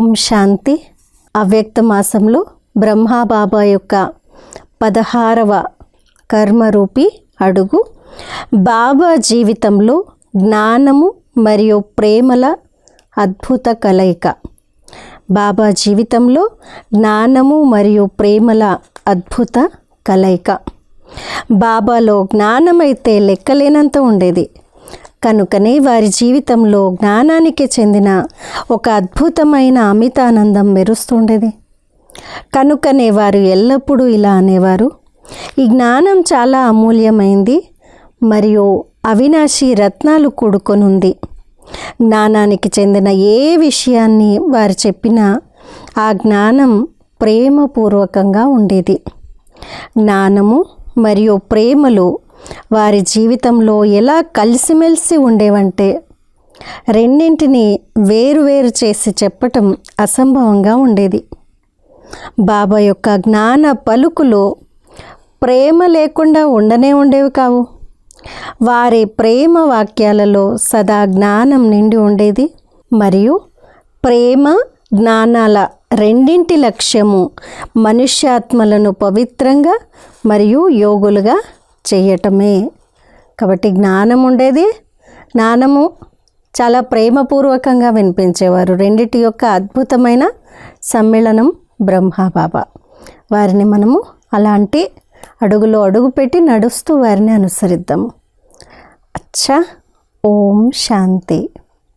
ఓం శాంతి. అవ్యక్త మాసంలో బ్రహ్మాబాబా యొక్క పదహారవ కర్మరూపి అడుగు. బాబా జీవితంలో జ్ఞానము మరియు ప్రేమల అద్భుత కలయిక. బాబా జీవితంలో జ్ఞానము మరియు ప్రేమల అద్భుత కలయిక. బాబాలో జ్ఞానమైతే లెక్కలేనంత ఉండేది. కనుకనే వారి జీవితంలో జ్ఞానానికి చెందిన ఒక అద్భుతమైన అమితానందం మెరుస్తుండేది. కనుకనే వారు ఎల్లప్పుడూ ఇలా అనేవారు. ఈ జ్ఞానం చాలా అమూల్యమైంది మరియు అవినాశి రత్నాలు కూడుకొనుంది. జ్ఞానానికి చెందిన ఏ విషయాన్ని వారు చెప్పినా ఆ జ్ఞానం ప్రేమపూర్వకంగా ఉండేది. జ్ఞానము మరియు ప్రేమలు వారి జీవితంలో ఎలా కలిసిమెలిసి ఉండేవంటే రెండింటిని వేరువేరు చేసి చెప్పటం అసంభవంగా ఉండేది. బాబా యొక్క జ్ఞాన పలుకులో ప్రేమ లేకుండా ఉండనే ఉండేవి కావు. వారి ప్రేమ వాక్యాలలో సదా జ్ఞానం నిండి ఉండేది. మరియు ప్రేమ జ్ఞానాల రెండింటి లక్ష్యము మనుష్యాత్మలను పవిత్రంగా మరియు యోగులుగా చేయటమే. కాబట్టి జ్ఞానం ఉండేది. జ్ఞానము చాలా ప్రేమపూర్వకంగా వినిపించేవారు. రెండిటి యొక్క అద్భుతమైన సమ్మేళనం బ్రహ్మబాబా. వారిని మనము అలాంటి అడుగులో అడుగు పెట్టి నడుస్తూ వారిని అనుసరిద్దాము. అచ్చా ఓం శాంతి.